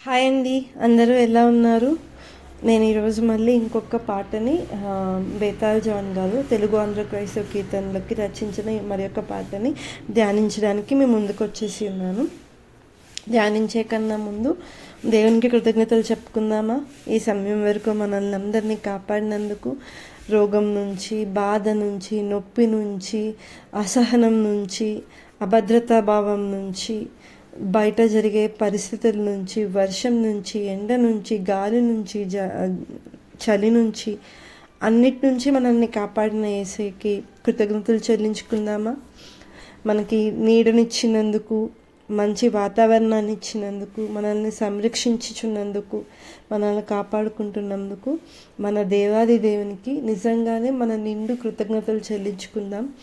Hi అండి అందరూ ఎలా ఉన్నారు? నేను ఈరోజు మళ్ళీ ఇంకొక పాటని బేతాల్ జాన్ గారు తెలుగు ఆంధ్ర క్రైస్తవ కీర్తనలకి రచించిన మరి యొక్క పాటని ధ్యానించడానికి మేము ముందుకు వచ్చేసి ఉన్నాను. ధ్యానించే కన్నా ముందు దేవునికి కృతజ్ఞతలు చెప్పుకుందామా? ఈ సమయం వరకు మనల్ని అందరినీ కాపాడినందుకు రోగం నుంచి బాధ నుంచి నొప్పి నుంచి అసహనం నుంచి అభద్రతా భావం నుంచి బయట జరిగే పరిస్థితుల నుంచి వర్షం నుంచి ఎండ నుంచి గాలి నుంచి జ చలి నుంచి అన్నిటి నుంచి మనల్ని కాపాడిన ఏసేకి కృతజ్ఞతలు చెల్లించుకుందామా? మనకి నీడనిచ్చినందుకు మంచి వాతావరణాన్ని ఇచ్చినందుకు మనల్ని సంరక్షించుచున్నందుకు మనల్ని కాపాడుకుంటున్నందుకు మన దేవాది దేవునికి నిజంగానే మన నిండు కృతజ్ఞతలు చెల్లించుకుందాం.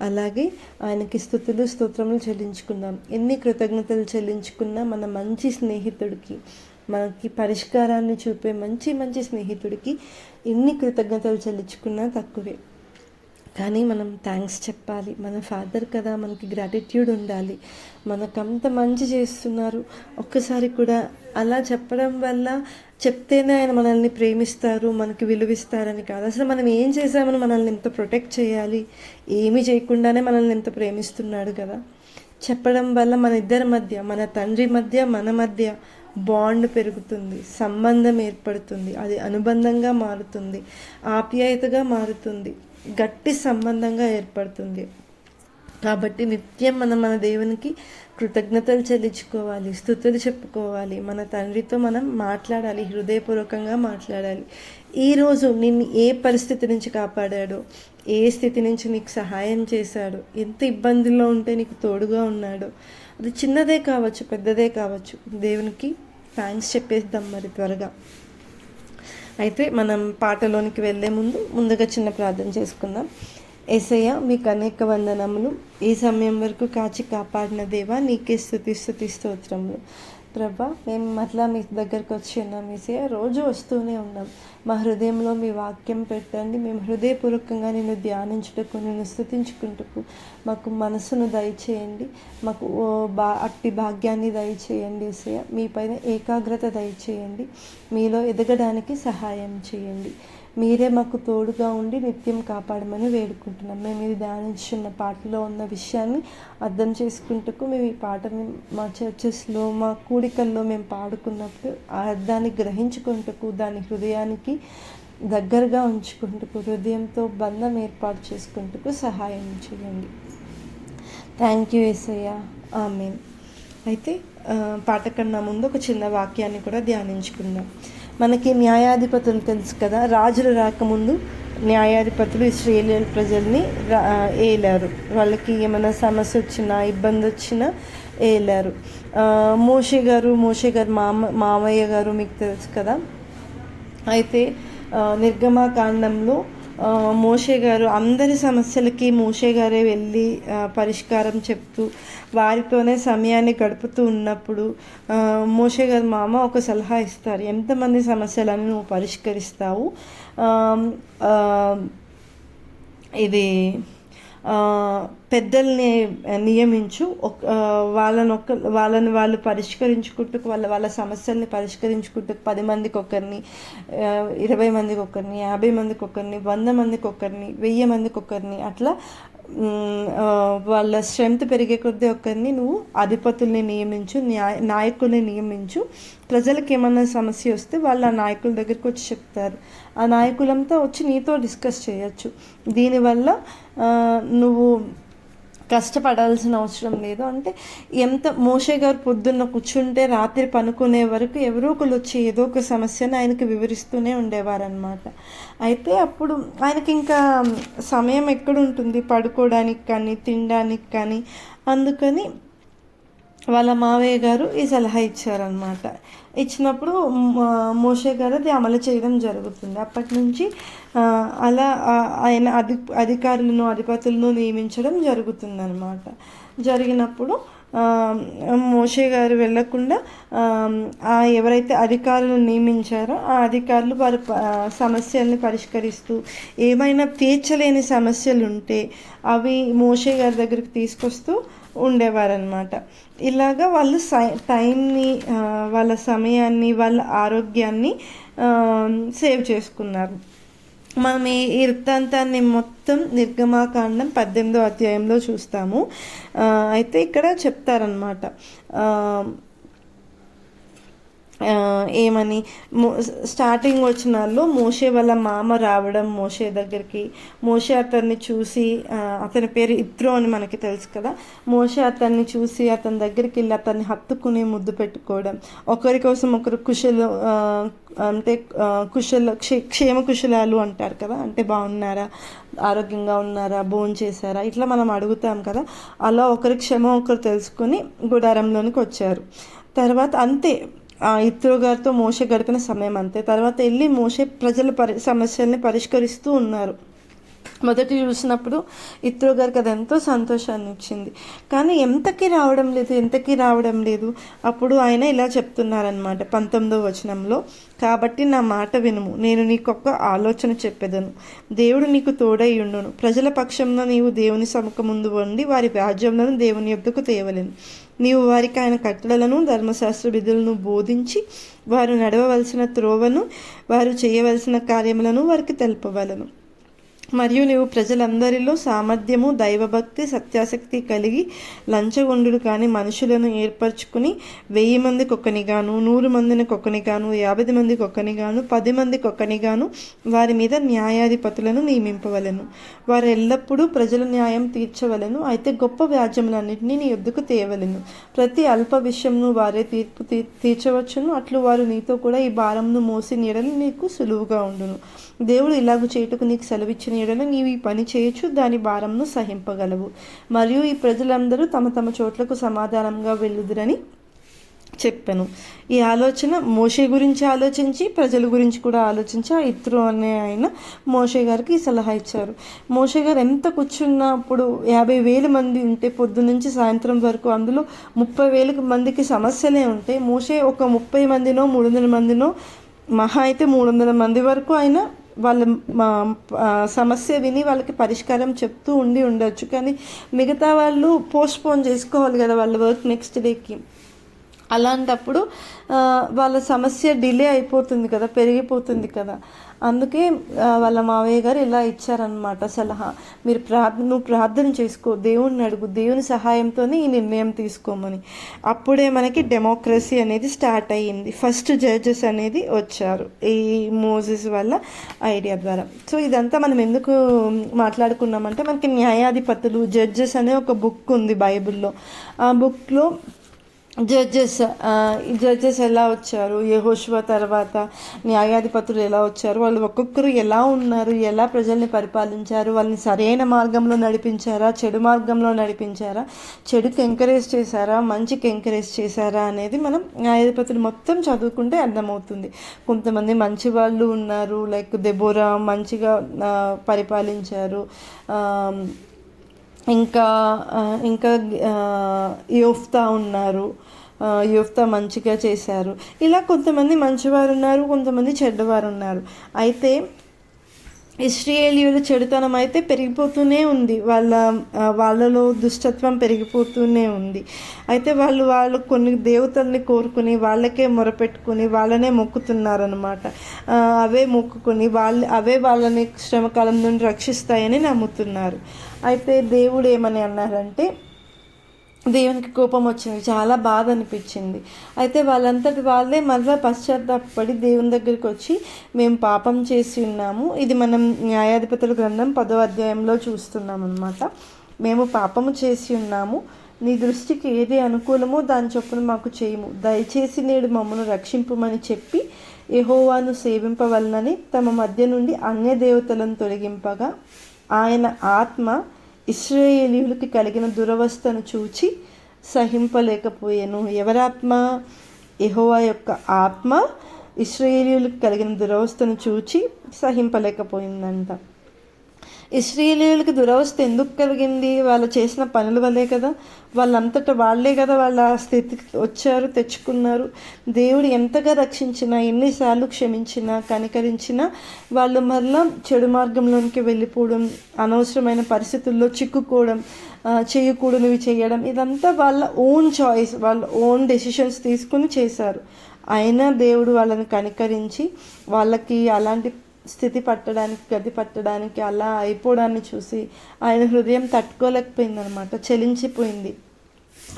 అలాగే ఆయనకి స్థుతులు స్తోత్రములు చెల్లించుకుందాం. ఎన్ని కృతజ్ఞతలు చెల్లించుకున్నా మన మంచి స్నేహితుడికి మనకి పరిష్కారాన్ని చూపే మంచి మంచి స్నేహితుడికి ఎన్ని కృతజ్ఞతలు చెల్లించుకున్నా తక్కువే. కానీ మనం థ్యాంక్స్ చెప్పాలి. మన ఫాదర్ కదా మనకి గ్రాటిట్యూడ్ ఉండాలి. మనకంత మంచి చేస్తున్నారు. ఒక్కసారి కూడా అలా చెప్పడం వల్ల చెప్తేనే ఆయన మనల్ని ప్రేమిస్తారు మనకి విలువిస్తారని కాదు. అసలు మనం ఏం చేసామని మనల్ని ఎంత ప్రొటెక్ట్ చేయాలి? ఏమి చేయకుండానే మనల్ని ఎంత ప్రేమిస్తున్నాడు కదా. చెప్పడం వల్ల మన ఇద్దరి మధ్య మన తండ్రి మధ్య మన మధ్య బాండ్ పెరుగుతుంది సంబంధం ఏర్పడుతుంది అది అనుబంధంగా మారుతుంది ఆప్యాయతగా మారుతుంది గట్టి సంబంధంగా ఏర్పడుతుంది. కాబట్టి నిత్యం మనం మన దేవునికి కృతజ్ఞతలు చెల్లించుకోవాలి స్థుతులు చెప్పుకోవాలి. మన తండ్రితో మనం మాట్లాడాలి హృదయపూర్వకంగా మాట్లాడాలి. ఈరోజు నిన్ను ఏ పరిస్థితి నుంచి కాపాడాడో ఏ స్థితి నుంచి నీకు సహాయం చేశాడో ఎంత ఇబ్బందుల్లో ఉంటే నీకు తోడుగా ఉన్నాడో అది చిన్నదే కావచ్చు పెద్దదే కావచ్చు. దేవునికి థ్యాంక్స్ చెప్పేద్దాం మరి త్వరగా. అయితే మనం పాటలోనికి వెళ్ళే ముందు ముందుగా చిన్న ప్రార్థన చేసుకుందాం. ఏసయ్య మీకు అనేక వందనములు. ఈ సమయం వరకు కాచి కాపాడిన దేవా నీకే స్థుతి స్థుతి స్తోత్రములు. ప్రభా మేము మళ్ళా మీ దగ్గరకు వచ్చి ఉన్నాం ఏసయ్య. రోజు వస్తూనే ఉన్నాం. మా హృదయంలో మీ వాక్యం పెట్టండి. మేము హృదయపూర్వకంగా నేను ధ్యానించుటకు నిన్ను స్థుతించుకుంటకు మాకు మనసును దయచేయండి. మాకు ఓ బా అట్టి భాగ్యాన్ని దయచేయండి ఏసయ్య. మీ పైన ఏకాగ్రత దయచేయండి. మీలో ఎదగడానికి సహాయం చేయండి. మీరే మాకు తోడుగా ఉండి నిత్యం కాపాడమని వేడుకుంటున్నాం. మేము ఇది ధ్యానించున్న పాటలో ఉన్న విషయాన్ని అర్థం చేసుకుంటూ మేము ఈ పాటని మా చర్చెస్లో మా కూడికల్లో మేము పాడుకున్నప్పుడు ఆ అర్థాన్ని గ్రహించుకుంటూ దాని హృదయానికి దగ్గరగా ఉంచుకుంటూ హృదయంతో బంధం ఏర్పాటు చేసుకుంటూ సహాయం చేయండి. థ్యాంక్ యూ ఎస్ఐయ ఆమె అయితే పాట కన్నా ముందు ఒక చిన్న వాక్యాన్ని కూడా ధ్యానించుకుందాం. మనకి న్యాయాధిపతులు తెలుసు కదా రాజులు రాకముందు న్యాయాధిపతులు ఇస్రాయేలియల్ ప్రజల్ని రా- ఏలారు. వాళ్ళకి ఏమైనా సమస్య వచ్చినా ఇబ్బంది వచ్చినా ఏలారు. మోషే గారు మోషే గారు మామ మామయ్య గారు మీకు తెలుసు కదా. అయితే నిర్గమాకాండంలో మోషే గారు అందరి సమస్యలకి మోషే గారే వెళ్ళి పరిష్కారం చెప్తూ వారితోనే సమయాన్ని గడుపుతూ ఉన్నప్పుడు మోషే గారు మామ ఒక సలహా ఇస్తారు. ఎంతమంది సమస్యలను నువ్వు పరిష్కరిస్తావు? ఇది పెద్దల్ని నియమించు ఒక వాళ్ళని ఒక వాళ్ళని వాళ్ళు పరిష్కరించుకుంటూ వాళ్ళ వాళ్ళ సమస్యల్ని పరిష్కరించుకుంటూ పది మందికి ఒకరిని ఇరవై మందికి ఒకరిని యాభై మందికి ఒకరిని వంద మందికి ఒకరిని వెయ్యి మందికి ఒకరిని అట్లా వాళ్ళ స్ట్రెంగ్త్ పెరిగే కొద్దీ ఒకరిని నువ్వు అధిపతుల్ని నియమించు న్యాయ నాయకుల్ని నియమించు. ప్రజలకు ఏమైనా సమస్య వస్తే వాళ్ళు ఆ నాయకుల దగ్గరికి వచ్చి చెప్తారు. ఆ నాయకులంతా వచ్చి నీతో డిస్కస్ చేయొచ్చు. దీనివల్ల నువ్వు కష్టపడాల్సిన అవసరం లేదు. అంటే ఎంత మోషే గారు పొద్దున్న కూర్చుంటే రాత్రి పనుకునే వరకు ఎవరో ఒకరు వచ్చి ఏదో ఒక సమస్యను ఆయనకి వివరిస్తూనే ఉండేవారనమాట అయితే అప్పుడు ఆయనకి ఇంకా సమయం ఎక్కడ ఉంటుంది? పడుకోవడానికి కానీ తినడానికి కానీ. అందుకని వాళ్ళ మావయ్య గారు ఈ సలహా ఇచ్చారనమాట ఇచ్చినప్పుడు మోషే గారు అది అమలు చేయడం జరుగుతుంది. అప్పటి నుంచి అలా ఆయన అధి అధికారులను అధిపతులను నియమించడం జరుగుతుందన్నమాట. జరిగినప్పుడు మోషే గారు వెళ్ళకుండా ఆ, ఎవరైతే అధికారులను నియమించారో ఆ అధికారులు వారి సమస్యల్ని పరిష్కరిస్తూ ఏమైనా తీర్చలేని సమస్యలు ఉంటే అవి మోషే గారి దగ్గరికి తీసుకొస్తూ ఉండేవారనమాట ఇలాగా వాళ్ళు సై టైంని వాళ్ళ సమయాన్ని వాళ్ళ ఆరోగ్యాన్ని సేవ్ చేసుకున్నారు. మనం ఈ వృత్తాంతాన్ని మొత్తం నిర్గమాకాండం పద్దెనిమిదో అధ్యాయంలో చూస్తాము. అయితే ఇక్కడ చెప్తారనమాట ఏమని స్టార్టింగ్ స్టార్టింగ్ వాళ్ళు మోషే వాళ్ళ మామ రావడం మోషే దగ్గరికి మోషే అతన్ని చూసి అతని పేరు ఇత్రో అని మనకి తెలుసు కదా మోషే అతన్ని చూసి అతని దగ్గరికి వెళ్ళి అతన్ని హత్తుకుని ముద్దు పెట్టుకోవడం. ఒకరి కోసం ఒకరు కుశలు అంటే కుశల క్షే క్షేమ కుశలాలు అంటారు కదా అంటే బాగున్నారా ఆరోగ్యంగా ఉన్నారా భోజనం చేశారా ఇట్లా మనం అడుగుతాం కదా అలా ఒకరి క్షమ ఒకరు తెలుసుకొని గుడారంలోనికి వచ్చారు. తర్వాత అంతే ఇత్రో గారితో మోసే గడిపిన సమయం అంతే తర్వాత వెళ్ళి మోసే ప్రజల పరి సమస్యల్ని పరిష్కరిస్తూ ఉన్నారు. మొదటి చూసినప్పుడు ఇత్రో గారికి అది ఎంతో సంతోషాన్ని ఇచ్చింది. కానీ ఎంతకి రావడం లేదు ఎంతకి రావడం లేదు అప్పుడు ఆయన ఇలా చెప్తున్నారనమాట పంతొమ్మిదో వచనంలో కాబట్టి నా మాట వినుము నేను నీకు ఒక ఆలోచన చెప్పేదను. దేవుడు నీకు తోడై ఉండును. ప్రజల పక్షంలో నీవు దేవుని సముఖ ముందు వండి వారి వ్యాజ్యంలో దేవుని యొద్దకు తేవలేను. నీవు వారికి ఆయన కట్టడలను ధర్మశాస్త్ర విధులను బోధించి వారు నడవవలసిన త్రోవను వారు చేయవలసిన కార్యములను వారికి తెలుపవలను. మరియు నీవు ప్రజలందరిలో సామర్థ్యము దైవభక్తి సత్యాసక్తి కలిగి లంచగొండుడు కాని మనుషులను ఏర్పరచుకుని వెయ్యి మందికి ఒక్కనిగాను నూరు మందిని ఒక్కనిగాను యాభై మందికి ఒక్కనిగాను పది మందికి ఒక్కనిగాను వారి మీద న్యాయాధిపతులను నియమింపవలెను. వారు ఎల్లప్పుడూ ప్రజల న్యాయం తీర్చవలెను అయితే గొప్ప వ్యాజ్యములన్నింటినీ నీ ఎద్దుకు తేవలెను. ప్రతి అల్ప విషయంను వారే తీర్పు తీ- తీర్చవచ్చును. అట్లు వారు నీతో కూడా ఈ భారంను మోసి నీడని నీకు సులువుగా ఉండును. దేవుడు ఇలాగ చేయుటకు నీకు సెలవిచ్చిన ఎడల నీవు ఈ పని చేయొచ్చు దాని భారంను సహింపగలవు. మరియు ఈ ప్రజలందరూ తమ తమ చోట్లకు సమాధానంగా వెళ్ళుదురని చెప్పాను. ఈ ఆలోచన మోషే గురించి ఆలోచించి ప్రజల గురించి కూడా ఆలోచించి. ఆ ఇత్రు అనే ఆయన మోషే గారికి ఈ సలహా ఇచ్చారు. మోషే గారు ఎంత కూర్చున్నప్పుడు యాభై వేల మంది ఉంటే పొద్దునుంచి సాయంత్రం వరకు అందులో ముప్పై వేల మందికి సమస్యలే ఉంటాయి మోషే ఒక ముప్పై మందినో మూడు వందల మందినో మహా అయితే మూడు వందల మంది వరకు ఆయన వాళ్ళ మా సమస్య విని వాళ్ళకి పరిష్కారం చెప్తూ ఉండి ఉండొచ్చు. కానీ మిగతా వాళ్ళు పోస్ట్పోన్ చేసుకోవాలి కదా వాళ్ళ వర్క్ నెక్స్ట్ డేకి. అలాంటప్పుడు వాళ్ళ సమస్య డిలే అయిపోతుంది కదా పెరిగిపోతుంది కదా. అందుకే వాళ్ళ మావయ్య గారు ఇలా ఇచ్చారనమాట సలహా. మీరు ప్రార్థన నువ్వు ప్రార్థన చేసుకో దేవుణ్ణి అడుగు దేవుని సహాయంతోనే ఈ నిర్ణయం తీసుకోమని. అప్పుడే మనకి డెమోక్రసీ అనేది స్టార్ట్ అయ్యింది. ఫస్ట్ జడ్జెస్ అనేది వచ్చారు ఈ మోజెస్ వల్ల ఐడియా ద్వారా. సో ఇదంతా మనం ఎందుకు మాట్లాడుకున్నామంటే మనకి న్యాయాధిపతులు జడ్జెస్ అనే ఒక బుక్ ఉంది బైబిల్లో. ఆ బుక్లో జడ్జెస్ జడ్జెస్ ఎలా వచ్చారు? యెహోషువ తర్వాత న్యాయాధిపతులు ఎలా వచ్చారు? వాళ్ళు ఒక్కొక్కరు ఎలా ఉన్నారు? ఎలా ప్రజల్ని పరిపాలించారు? వాళ్ళని సరైన మార్గంలో నడిపించారా? చెడు మార్గంలో నడిపించారా? చెడుకి ఎంకరేజ్ చేశారా? మంచికి ఎంకరేజ్ చేశారా అనేది మనం న్యాయాధిపతులు మొత్తం చదువుకుంటే అర్థమవుతుంది. కొంతమంది మంచి వాళ్ళు ఉన్నారు లైక్ దెబోరా మంచిగా పరిపాలించారు. ఇంకా ఇంకా యోఫ్తా ఉన్నారు. యువత యోఫ్తా మంచిగా చేశారు. ఇలా కొంతమంది మంచివారు ఉన్నారు కొంతమంది చెడ్డవారు ఉన్నారు. అయితే ఇస్రాయేలీయుల చెడుతనం అయితే పెరిగిపోతూనే ఉంది. వాళ్ళ వాళ్ళలో దుష్టత్వం పెరిగిపోతూనే ఉంది. అయితే వాళ్ళు వాళ్ళు కొన్ని దేవతల్ని కోరుకుని వాళ్ళకే మొరపెట్టుకుని వాళ్ళనే మొక్కుతున్నారనమాట అవే మొక్కుకొని వాళ్ళు అవే వాళ్ళని శ్రమకాలం నుండి రక్షిస్తాయని నమ్ముతున్నారు. అయితే దేవుడు ఏమని అన్నారంటే దేవునికి కోపం వచ్చింది చాలా బాధ అనిపించింది. అయితే వాళ్ళంతటి వాళ్ళే మళ్ళీ పశ్చాత్తాపడి దేవుని దగ్గరికి వచ్చి మేము పాపం చేసి ఉన్నాము. ఇది మనం న్యాయాధిపతుల గ్రంథం పదో అధ్యాయంలో చూస్తున్నాం అనమాట మేము పాపము చేసి ఉన్నాము. నీ దృష్టికి ఏది అనుకూలమో దాని చొప్పున మాకు చేయము. దయచేసి నేడు మమ్మను రక్షింపుమని చెప్పి యహోవాను సేవింపవలనని తమ మధ్య నుండి అన్య దేవతలను తొలగింపగా ఆయన ఆత్మ ఇస్రాయేలీయులకి కలిగిన దురవస్థను చూచి సహింపలేకపోయాను. ఎవరాత్మ? ఎహోవా యొక్క ఆత్మ ఇస్రాయేలీయులకు కలిగిన దురవస్థను చూచి సహింపలేకపోయిందంట. ఇస్రాయేలీయులకి దురవస్థ ఎందుకు కలిగింది? వాళ్ళు చేసిన పనుల వల్లే కదా. వాళ్ళంతట వాళ్ళే కదా వాళ్ళ స్థితికి వచ్చారు తెచ్చుకున్నారు. దేవుడు ఎంతగా రక్షించినా ఎన్నిసార్లు క్షమించినా కనికరించినా వాళ్ళు మరలా చెడు మార్గంలోనికి వెళ్ళిపోవడం అనవసరమైన పరిస్థితుల్లో చిక్కుకోవడం చేయకూడనివి చేయడం ఇదంతా వాళ్ళ ఓన్ చాయిస్ వాళ్ళ ఓన్ డెసిషన్స్ తీసుకుని చేశారు. అయినా దేవుడు వాళ్ళని కనికరించి వాళ్ళకి అలాంటి స్థితి పట్టడానికి గది పట్టడానికి అలా అయిపోవడాన్ని చూసి ఆయన హృదయం తట్టుకోలేకపోయింది అనమాట చలించిపోయింది.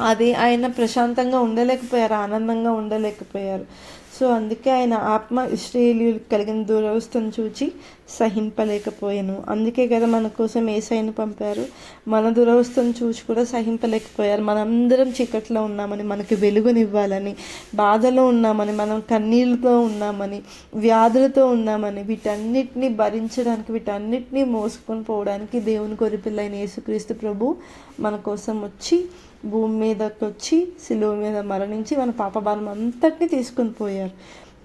అది ఆయన ప్రశాంతంగా ఉండలేకపోయారు ఆనందంగా ఉండలేకపోయారు. సో అందుకే ఆయన ఆత్మ ఇస్రాయేలీలు కలిగిన దురవస్థను చూచి సహింపలేకపోయాను. అందుకే కదా మన కోసం ఏసైని పంపారు. మన దురవస్థను చూసి కూడా సహింపలేకపోయారు. మనందరం చీకట్లో ఉన్నామని మనకి వెలుగునివ్వాలని బాధలో ఉన్నామని మనం కన్నీళ్ళతో ఉన్నామని వ్యాధులతో ఉన్నామని వీటన్నిటిని భరించడానికి వీటన్నిటిని మోసుకొని పోవడానికి దేవుని కొరిపిల్లైన యేసుక్రీస్తు ప్రభు మన కోసం వచ్చి భూమి మీదకి వచ్చి సిలువ మీద మరణించి మన పాపభారం అంతటిని తీసుకుని పోయారు.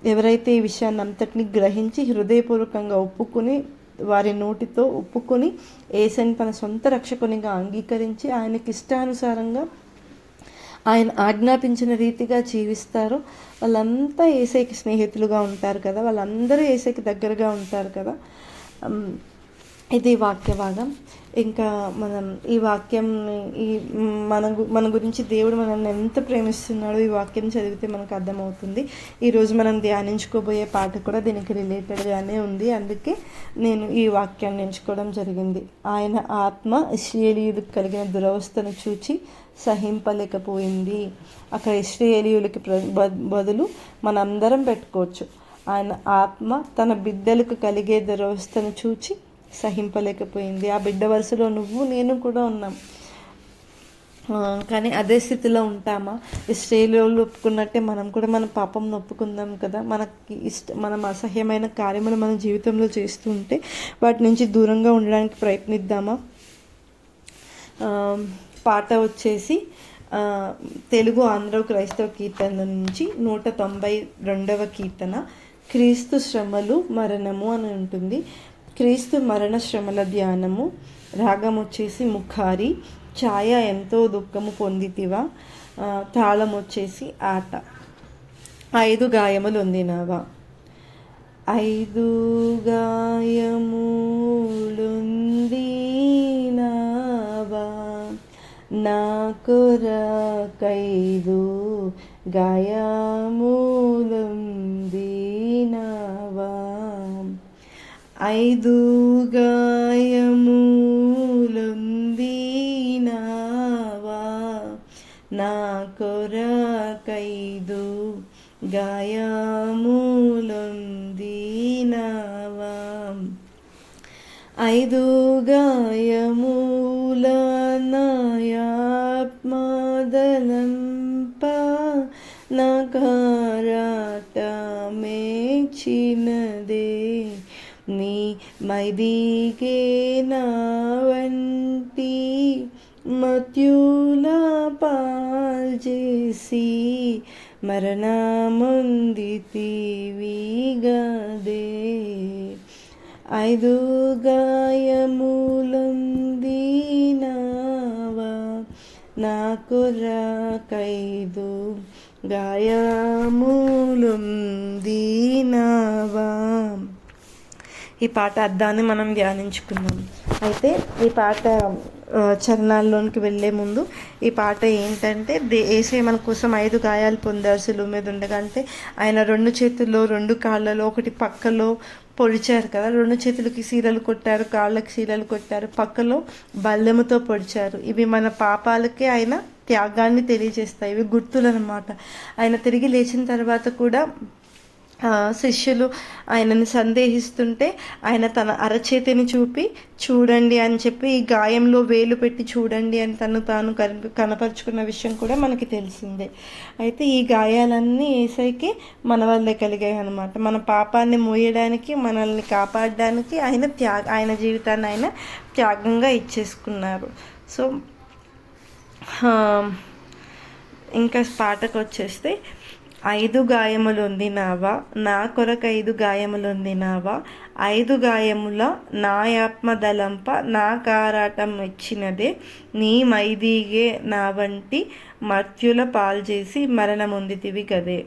ఎవరైతే ఈ విషయాన్ని అంతటిని గ్రహించి హృదయపూర్వకంగా ఒప్పుకొని వారి నోటితో ఒప్పుకొని ఏసని తన సొంత రక్షకునిగా అంగీకరించి ఆయనకి ఇష్టానుసారంగా ఆయన ఆజ్ఞాపించిన రీతిగా జీవిస్తారో. వాళ్ళంతా ఏసైకి స్నేహితులుగా ఉంటారు కదా వాళ్ళందరూ ఏసైకి దగ్గరగా ఉంటారు కదా. ఇది వాక్యవాదం. ఇంకా మనం ఈ వాక్యం ఈ మన మన గురించి దేవుడు మనల్ని ఎంత ప్రేమిస్తున్నాడో ఈ వాక్యం చదివితే మనకు అర్థమవుతుంది. ఈరోజు మనం ధ్యానించుకోబోయే పాట కూడా దీనికి రిలేటెడ్గానే ఉంది. అందుకే నేను ఈ వాక్యాన్ని ఎంచుకోవడం జరిగింది. ఆయన ఆత్మ ఇస్రాయేలీయులకు కలిగిన దురవస్థను చూచి సహింపలేకపోయింది. అక్కడ ఇస్రాయేలీయులకి బదులు మనందరం పెట్టుకోవచ్చు. ఆయన ఆత్మ తన బిడ్డలకు కలిగే దురవస్థను చూచి సహింపలేకపోయింది. ఆ బిడ్డ వరుసలో నువ్వు నేను కూడా ఉన్నాం. కానీ అదే స్థితిలో ఉంటామా? ఇస్ట్రేలియోలు ఒప్పుకున్నట్టే మనం కూడా మన పాపం ఒప్పుకుందాం కదా. మనకి ఇష్ట మనం అసహ్యమైన కార్యములు మన జీవితంలో చేస్తూ ఉంటే వాటి నుంచి దూరంగా ఉండడానికి ప్రయత్నిద్దామా? పాట వచ్చేసి తెలుగు ఆంధ్ర క్రైస్తవ కీర్తన నుంచి నూట తొంభై రెండవ కీర్తన క్రీస్తు శ్రమలు మరణము అని ఉంటుంది. క్రీస్తు మరణ శ్రమల ధ్యానము రాగం వచ్చేసి ముఖారి ఛాయ ఎంతో దుఃఖము పొందితివా? తాళం వచ్చేసి ఆట. ఐదు గాయములు ఉందినావా ఐదు గాయములుందినావా నా కొరకైదు గాయము ఐదు గాయములుందినావా? నా కొరకైదు గాయములుందినావా? ఐదు గాయముల నాయాత్మదలంప నకారాటమే చిన్నదే నీ మైదిగే నా వంటి మత్యుల పాల్చేసి మరణముందితివిగదే. ఐదు గాయములందినావా నాకు రాకైదు గాయములుందినావా ఈ పాట అర్థాన్ని మనం ధ్యానించుకున్నాం అయితే ఈ పాట చరణాల్లోనికి వెళ్ళే ముందు ఈ పాట ఏంటంటే దే ఏసే మన కోసం ఐదు గాయాలు పొందారు సులువు మీద ఉండగా అంటే ఆయన రెండు చేతుల్లో రెండు కాళ్ళలో ఒకటి పక్కలో పొడిచారు కదా రెండు చేతులకి సీరలు కొట్టారు కాళ్ళకి సీరలు కొట్టారు పక్కలో బల్లెముతో పొడిచారు. ఇవి మన పాపాలకే ఆయన త్యాగాన్ని తెలియజేస్తాయి ఇవి గుర్తులు అనమాట ఆయన తిరిగి లేచిన తర్వాత కూడా శిష్యులు ఆయనని సందేహిస్తుంటే ఆయన తన అరచేతిని చూపి చూడండి అని చెప్పి ఈ గాయంలో వేలు పెట్టి చూడండి అని తను తాను కనపరుచుకున్న విషయం కూడా మనకి తెలిసిందే. అయితే ఈ గాయాలన్నీ ఏసైకి మన వల్లే కలిగాయి అనమాట మన పాపాన్ని మోయడానికి మనల్ని కాపాడడానికి ఆయన త్యాగ ఆయన జీవితాన్ని ఆయన త్యాగంగా ఇచ్చేసుకున్నారు. సో ఇంకా పాటకు వచ్చేస్తే ఐదు గాయములు నావా నా కొరకు ఐదు గాయములు నావా ఐదు గాయముల నా ఆత్మదలంప నా కారాటం ఇచ్చినదే నీ మైదీగే నా వంటి మర్త్యుల పాల్చేసి మరణముందితివి కదే.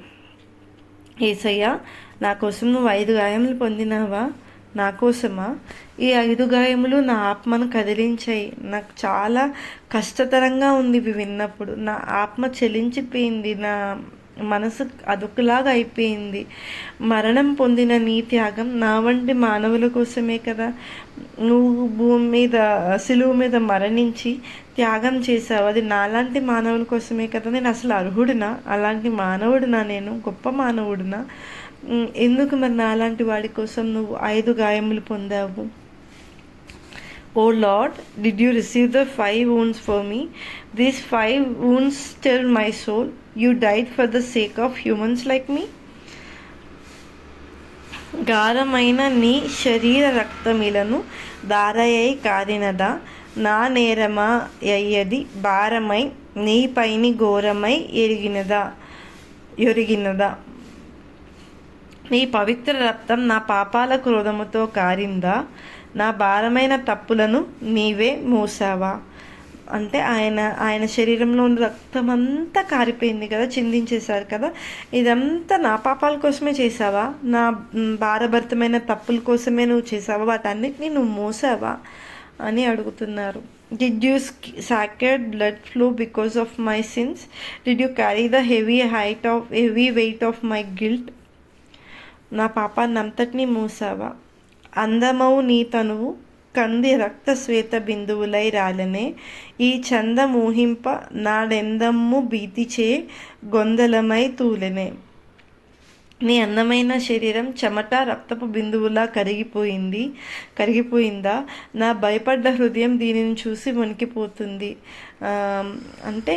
ఏసయ్య నా కోసం నువ్వు ఐదు గాయములు పొందినావా? నా కోసమా? ఈ ఐదు గాయములు నా ఆత్మను కదిలించాయి. నాకు చాలా కష్టతరంగా ఉంది ఇవి విన్నప్పుడు. నా ఆత్మ చెలించిపోయింది. నా మనసు అదొకలాగా అయిపోయింది. మరణం పొందిన నీ త్యాగం నా వంటి మానవుల కోసమే కదా. నువ్వు భూమి మీద సిలువు మీద మరణించి త్యాగం చేసావు అది నాలాంటి మానవుల కోసమే కదా. నేను అసలు అర్హుడినా? అలాంటి మానవుడినా నేను? గొప్ప మానవుడినా? ఎందుకు మరి నాలాంటి వాడి కోసం నువ్వు ఐదు గాయములు పొందావు? O lord did you receive the five wounds for me these five wounds still my soul you died for the sake of humans like me గాఢమైన నీ శరీర రక్తమిలను దారయ్యై కారినదా. నా నేరమా అయ్యది భారమై నీ పైని ఘోరమై ఎరిగినదా ఎరిగినదా. నీ పవిత్ర రక్తం నా పాపాల క్రోధముతో కారిందా. నా భారమైన తప్పులను నీవే మోసావా? అంటే ఆయన ఆయన శరీరంలో ఉన్న రక్తం అంతా కారిపోయింది కదా చిందించేశారు కదా. ఇదంతా నా పాపాల కోసమే చేసావా నా భారభరితమైన తప్పుల కోసమే నువ్వు చేసావా వాటన్నిటిని నువ్వు మోసావా? అని అడుగుతున్నారు. Did you sucked blood flow because of my sins did you carry the heavy height of heavy weight of my guilt నా పాపాన్ని అంతటినీ మూసావా? అందమవు నీ తనువు కంది రక్త శ్వేత బిందువులై రాలనే. ఈ చంద మోహింప నాడెందమ్ము భీతిచే గొందలమై తూలెనే. నీ అందమైన శరీరం చెమట రక్తపు బిందువులా కరిగిపోయింది కరిగిపోయిందా? నా భయపడ్డ హృదయం దీనిని చూసి వణికిపోతుంది. అంటే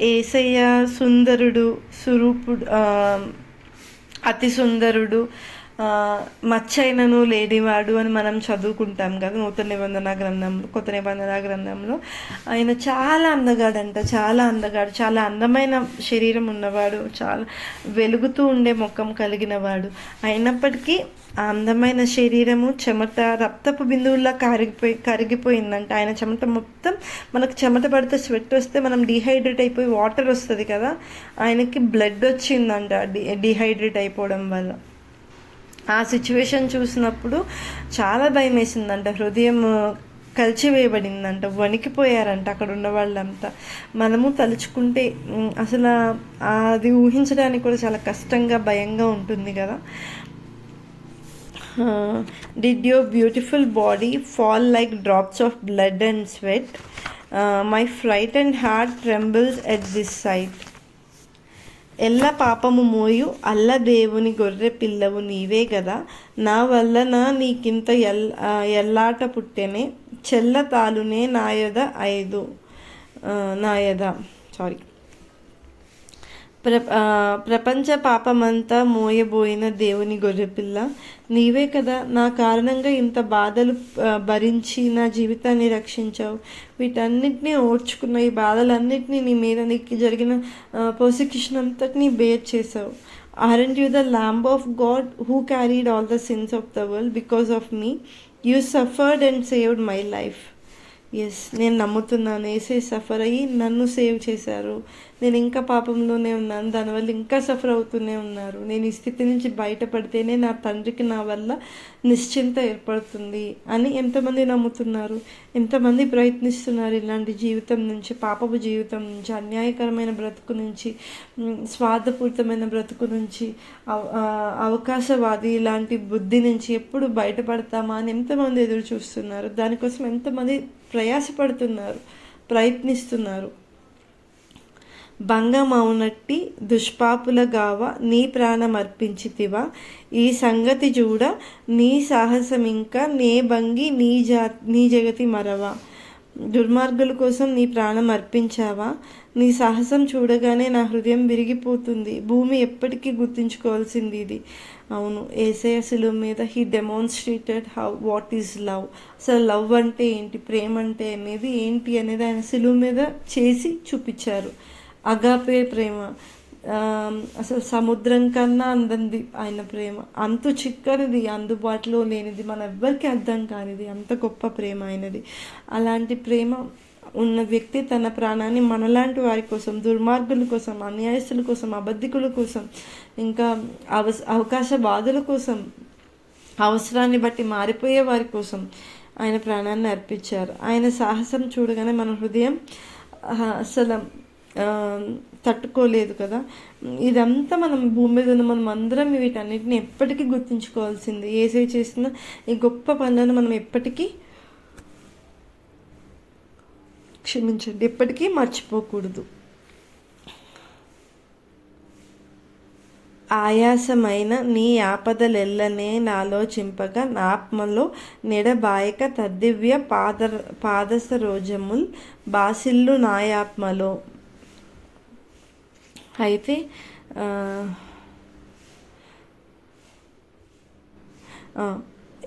ఏసయ్య సుందరుడు సురూపుడు అతి సుందరుడు మచ్చైనను లేనివాడు అని మనం చదువుకుంటాం కదా నూతన నిబంధన గ్రంథంలో కొత్త నిబంధన గ్రంథంలో. ఆయన చాలా అందగాడంట చాలా అందగాడు చాలా అందమైన శరీరం ఉన్నవాడు చాలా వెలుగుతూ ఉండే ముఖం కలిగిన వాడు అయినప్పటికీ ఆ అందమైన శరీరము చెమట రక్తపు బిందువుల్లా కరిగిపోయి కరిగిపోయిందంట. ఆయన చెమట మొత్తం మనకు చెమట పడితే స్వెట్ వస్తే మనం డిహైడ్రేట్ అయిపోయి వాటర్ వస్తుంది కదా ఆయనకి బ్లడ్ వచ్చిందంట డి డిహైడ్రేట్ అయిపోవడం వల్ల. ఆ సిచ్యువేషన్ చూసినప్పుడు చాలా భయం వేసిందంట హృదయం కలిచివేయబడిందంట. వణికిపోయారంట అక్కడ ఉన్న వాళ్ళంతా. మనము తలుచుకుంటే అసలు అది ఊహించడానికి కూడా చాలా కష్టంగా భయంగా ఉంటుంది కదా. Did your beautiful body fall like drops of blood and sweat my fright and heart trembles at this sight ఎల్ల పాపము మోయు అల్ల దేవుని గొర్రె పిల్లవు నీవే కదా నా వల్లన నీకింత ఎల్ ఎల్లాట పుట్టెనే చెల్ల తాలునే నాయద ఐదు నాయద. సారీ ప్ర ప్రపంచ పాపమంతా మోయబోయిన దేవుని గొర్రెపిల్ల. నీవే కదా నా కారణంగా ఇంత బాధలు భరించి నా జీవితాన్ని రక్షించావు. వీటన్నిటినీ ఓడ్చుకున్న ఈ బాధలన్నిటినీ నీ మీద నీకు జరిగిన ప్రోసిక్యూషన్ అంతటినీ బేర్ చేసావు aren't you the lamb of God who carried all the sins of the world because of me you suffered and saved my life yes నేను నమ్ముతున్నాను. ఏసే సఫర్ అయ్యి నన్ను సేవ్ చేశారు. నేను ఇంకా పాపంలోనే ఉన్నాను. దానివల్ల ఇంకా సఫర్ అవుతూనే ఉన్నారు. నేను ఈ స్థితి నుంచి బయటపడితేనే నా తండ్రికి నా వల్ల నిశ్చింత ఏర్పడుతుంది అని ఎంతమంది నమ్ముతున్నారు. ఎంతమంది ప్రయత్నిస్తున్నారు ఇలాంటి జీవితం నుంచి పాపపు జీవితం నుంచి అన్యాయకరమైన బ్రతుకు నుంచి స్వార్థపూరితమైన బ్రతుకు నుంచి అవకాశవాది ఇలాంటి బుద్ధి నుంచి ఎప్పుడు బయటపడతామా అని ఎంతమంది ఎదురు చూస్తున్నారు దానికోసం ఎంతమంది ప్రయాసపడుతున్నారు ప్రయత్నిస్తున్నారు. భంగమౌనట్టి దుష్పాపుల గావ నీ ప్రాణం అర్పించితివా ఈ సంగతి చూడ నీ సాహసం ఇంకా నే భంగి నీ జా నీ జగతి మరవా. దుర్మార్గుల కోసం నీ ప్రాణం అర్పించావా నీ సాహసం చూడగానే నా హృదయం విరిగిపోతుంది. భూమి ఎప్పటికీ గుర్తుంచుకోవాల్సింది ఇది. అవును ఏసయ శిలువ మీద he demonstrated how what is love అసలు లవ్ అంటే ఏంటి? ప్రేమ అంటే అనేది ఏంటి అనేది ఆయన సులువు మీద చేసి చూపించారు. అగాపే ప్రేమ. అసలు సముద్రం కన్నా అందంది ఆయన ప్రేమ. అంత చిక్కనిది అందుబాటులో లేనిది మన ఎవ్వరికి అర్థం కానిది. అంత గొప్ప ప్రేమ ఆయనది. అలాంటి ప్రేమ ఉన్న వ్యక్తి తన ప్రాణాన్ని మనలాంటి వారి కోసం దుర్మార్గుల కోసం అన్యాయస్తుల కోసం అబద్ధికుల కోసం ఇంకా అవ అవకాశ బాధల కోసం అవసరాన్ని బట్టి మారిపోయే వారి కోసం ఆయన ప్రాణాన్ని అర్పించారు. ఆయన సాహసం చూడగానే మన హృదయం అసలు తట్టుకోలేదు కదా. ఇదంతా మనం భూమి మీద ఉన్న మనం అందరం వీటన్నిటిని ఎప్పటికీ గుర్తుంచుకోవాల్సింది. ఏసై చేసిన ఈ గొప్ప పనులను మనం ఎప్పటికీ క్షమించండి. ఎప్పటికీ మర్చిపోకూడదు. ఆయాసమైన నీ ఆపదలెల్లనే నాలోచింపగా నాత్మలో నెడబాయక తద్దివ్య పాద పాదస రోజముల్ బాసిల్లు నాయాత్మలో. అయితే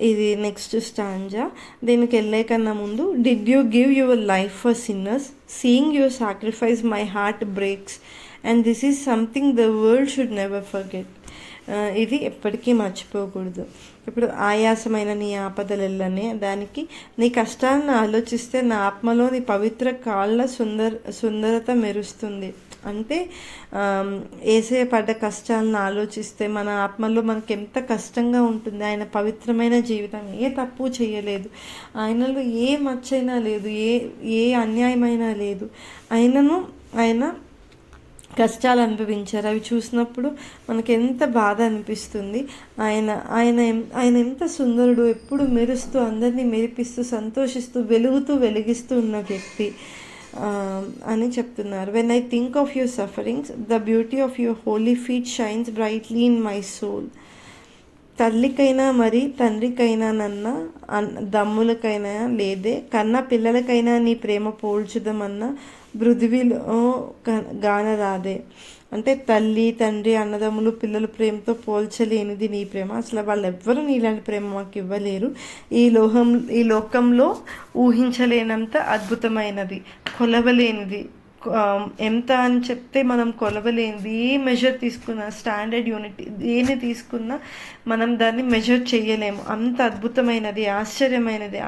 ఇది నెక్స్ట్ స్టాంజా దీనికి వెళ్ళే కన్నా ముందు did you give your life for sinners seeing your sacrifice my heart breaks and this is something the world should never forget ఇది ఎప్పటికీ మర్చిపోకూడదు. ఇప్పుడు ఆయాసమైన నీ ఆపదలెల్లనే దానికి నీ కష్టాలను ఆలోచిస్తే నా ఆత్మలో నీ పవిత్ర కాళ్ళ సుందర సుందరత మెరుస్తుంది. అంటే ఏసే పడ్డ కష్టాలను ఆలోచిస్తే మన ఆత్మలో మనకి ఎంత కష్టంగా ఉంటుంది. ఆయన పవిత్రమైన జీవితం ఏ తప్పు చేయలేదు. ఆయనలో ఏ మచ్చైనా లేదు ఏ ఏ అన్యాయమైనా లేదు. ఆయనను ఆయన కష్టాలు అనుభవించారు. అవి చూసినప్పుడు మనకి ఎంత బాధ అనిపిస్తుంది. ఆయన ఆయన ఆయన ఎంత సుందరుడు. ఎప్పుడు మెరుస్తూ అందరినీ మెరిపిస్తూ సంతోషిస్తూ వెలుగుతూ వెలిగిస్తూ ఉన్న వ్యక్తి. Um, అని చెప్తున్నారు. When I think of your sufferings the beauty of your holy feet shines brightly in my soul తల్లికైనా మరి తండ్రికైనా నన్న దమ్ములకైనా లేదే కన్నా పిల్లలకైనా నీ ప్రేమ పోల్చుదామన్న బృదివిలో గానరాదే. అంటే తల్లి తండ్రి అన్నదమ్ములు పిల్లల ప్రేమతో పోల్చలేనిది నీ ప్రేమ. అసలు వాళ్ళు ఎవ్వరూ నీలాంటి ప్రేమ మాకు ఇవ్వలేరు. ఈ లోహం ఈ లోకంలో ఊహించలేనంత అద్భుతమైనది కొలవలేనిది. ఎంత అని చెప్తే మనం కొలవలేనిది. ఏ మెజర్ తీసుకున్నా స్టాండర్డ్ యూనిట్ దేని తీసుకున్నా మనం దాన్ని మెజర్ చేయలేము. అంత అద్భుతమైనది ఆశ్చర్యమైనది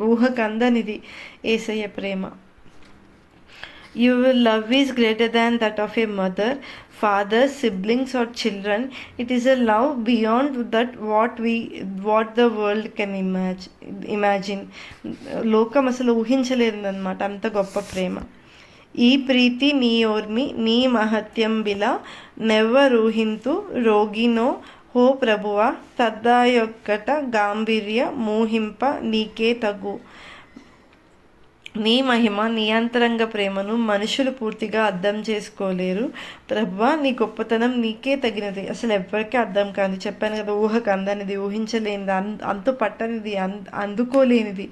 ఊహకందనిది ఏసయ్య ప్రేమ. Your love is greater than that of a mother father siblings or children it is a love beyond that what we what the world can imag imagine లోకం అసలు ఊహించలేదన్నమాట. అంత గొప్ప ప్రేమ. ఈ ప్రీతి నీ ఓర్మి నీ మహత్యం బిల నెవ్వర్ ఊహింతు రోగినో. హో ప్రభువ తద్దాయొక్కట గాంభీర్య మోహింప నీకే తగు. నీ మహిమ నీ అంతరంగ ప్రేమను మనుషులు పూర్తిగా అర్థం చేసుకోలేరు. ప్రభా నీ గొప్పతనం నీకే తగినది. అసలు ఎవరికీ అర్థం కాదు. చెప్పాను కదా ఊహకు అందనిది ఊహించలేనిది అంతు పట్టనిది అందుకోలేనిది.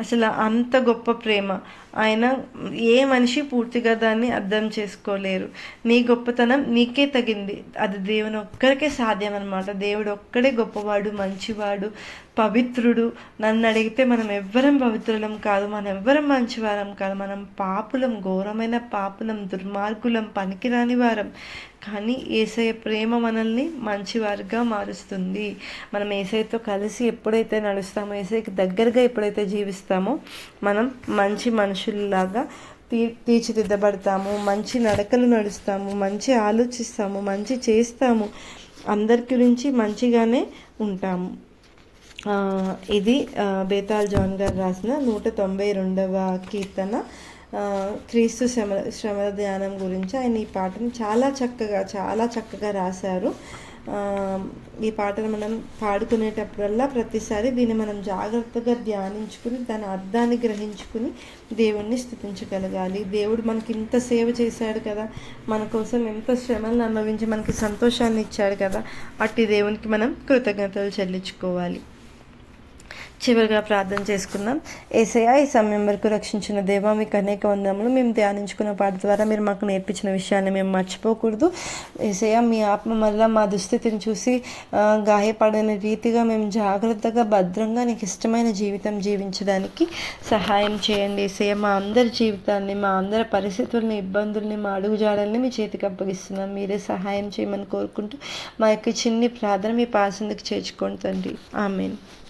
అసలు అంత గొప్ప ప్రేమ. ఆయన ఏ మనిషి పూర్తిగా దాన్ని అర్థం చేసుకోలేరు. నీ గొప్పతనం నీకే తగింది. అది దేవుని ఒక్కరికే సాధ్యం అనమాట దేవుడు ఒక్కడే గొప్పవాడు మంచివాడు పవిత్రుడు. నన్ను అడిగితే మనం ఎవ్వరం పవిత్రులం కాదు మనం ఎవ్వరం మంచివారం కాదు. మనం పాపులం ఘోరమైన పాపులం దుర్మార్గులం పనికిరాని వారం. కానీ ఏసయ ప్రేమ మనల్ని మంచివారిగా మారుస్తుంది. మనం ఏసైతో కలిసి ఎప్పుడైతే నడుస్తామో ఏసైకి దగ్గరగా ఎప్పుడైతే జీవిస్తామో మనం మంచి మనుషుల్లాగా తీ తీర్చిదిద్దబడతాము మంచి నడకలు నడుస్తాము మంచి ఆలోచిస్తాము మంచి చేస్తాము అందరి గురించి మంచిగానే ఉంటాము. ఇది బేతాల్ జాన్ గారు రాసిన నూట తొంభై రెండవ కీర్తన. క్రీస్తు శ్రమ శ్రమ ధ్యానం గురించి ఆయన ఈ పాటను చాలా చక్కగా చాలా చక్కగా రాశారు. ఈ పాటను మనం పాడుకునేటప్పుడల్లా ప్రతిసారి దీన్ని మనం జాగ్రత్తగా ధ్యానించుకుని దాని అర్థాన్ని గ్రహించుకుని దేవుణ్ణి స్థుతించగలగాలి. దేవుడు మనకి ఇంత సేవ చేశాడు కదా. మన కోసం ఎంత శ్రమలను అనుభవించి మనకి సంతోషాన్ని ఇచ్చాడు కదా. అట్టి దేవునికి మనం కృతజ్ఞతలు చెల్లించుకోవాలి. చివరిగా ప్రార్థన చేసుకుందాం. ఏసయ ఈ సమయం వరకు రక్షించిన దేవ మీకు అనేక వందములు మేము ధ్యానించుకున్న పాట ద్వారా మీరు మాకు నేర్పించిన విషయాన్ని మేము మర్చిపోకూడదు. ఏసయ మీ ఆత్మ మళ్ళీ మా దుస్థితిని చూసి గాయపడని రీతిగా మేము జాగ్రత్తగా భద్రంగా నీకు ఇష్టమైన జీవితం జీవించడానికి సహాయం చేయండి. ఏసయ్య మా అందరి జీవితాన్ని మా అందరి పరిస్థితుల్ని ఇబ్బందుల్ని మా అడుగుజాడల్ని మీ చేతికి అప్పగిస్తున్నాం. మీరే సహాయం చేయమని కోరుకుంటూ మా యొక్క చిన్ని ప్రార్థన మీ పాసందుకు చేర్చుకోండి తండ్రి. ఆమెన్.